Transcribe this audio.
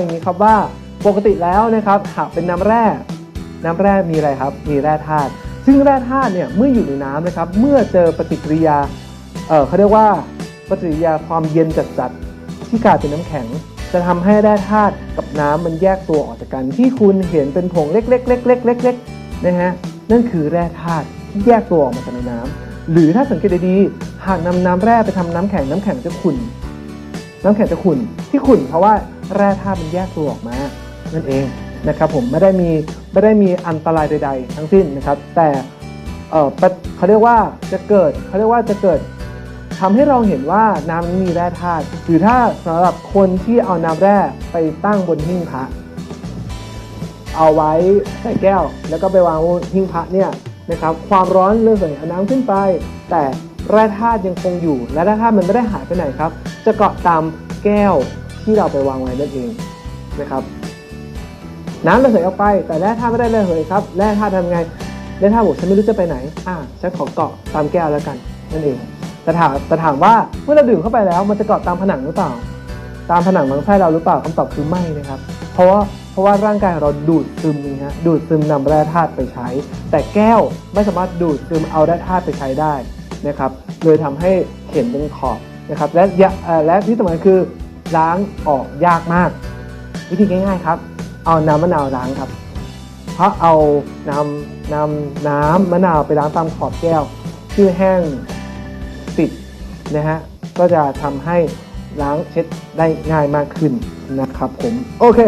อย่างนี้ครับว่าปกติแล้วนะครับหากเป็นน้ำแร่น้ำแร่มีอะไรครับ มีแร่ธาตุซึ่งแร่ธาตุเนี่ยเมื่ออยู่ในน้ำนะครับ เมื่อเจอปฏิกิริยาเเขาเรียกว่าปฏิกิริยาความเย็นจัดๆที่กลายเป็นน้ำแข็ง จะทำให้แร่ธาตุกับน้ำมันแยกตัวออกจากกัน ที่คุณเห็นเป็นผงเล็กๆๆๆๆๆนะฮะนั่นคือแร่ธาตุที่แยกตัวออกมาจากในน้ำหรือถ้าสังเกตดีๆหากนำน้ำแร่ไปทำน้ำแข็งน้ำแข็งจะขุ่นน้ำแข็งจะขุ่นที่ขุ่นเพราะว่า แร่ธาตุมันแยกตัวออกมา นั่นเองนะครับผมไม่ได้มีไม่ได้มีอันตรายใด ๆ ทั้งสิ้นนะครับ แต่เออเขาเรียกว่าจะเกิดเขาเรียกว่าจะเกิดทำให้เราเห็นว่าน้ำนั้มีแร่ธาตุหรือถ้าสำหรับคนที่เอาน้ำแร่ไปตั้งบนหิ้งพระเอาไว้ใส่แก้ว แล้วก็ไปวางหิ้งพระเนี่ยนะครับความร้อนเรื่องส่วนน้ำขึ้นไป แต่แร่ธาตุยังคงอยู่ และแร่ธาตุมันไม่ได้หายไปไหนครับ จะเกาะตามแก้ว ที่เราไปวางไว้นั่นเองนะครับ น้ำระเหยออกไป แต่แร่ธาตุไม่ได้ระเหยครับแร่ธาตุทำไงแร่ธาตุบอกฉันไม่รู้จะไปไหนอ่าฉันขอเกาะตามแก้วแล้วกันนั่นเองแต่ถามแต่ถามว่าเมื่อเราดื่มเข้าไปแล้ว มันจะเกาะตามผนังหรือเปล่า ตามผนังลำไส้เราหรือเปล่าคำตอบคือไม่นะครับ เพราะว่าเพราะว่าร่างกายเราดูดซึมนี่ฮะดูดซึมนำแร่ธาตุไปใช้ แต่แก้วไม่สามารถดูดซึมเอาแร่ธาตุไปใช้ได้นะครับเลยทำให้เข็มเป็นขอบนะครับและยะเอ่และที่สำคัญคือ ล้างออกยากมาก วิธีง่ายๆครับ เอาน้ำมะนาวล้างครับ เพราะเอาน้ำน้ำน้ำมะนาวไปล้างตามขอบแก้วชื่อแห้งติดนะฮะก็จะทำให้ล้างเช็ดได้ง่ายมากขึ้นนะครับผม โอเค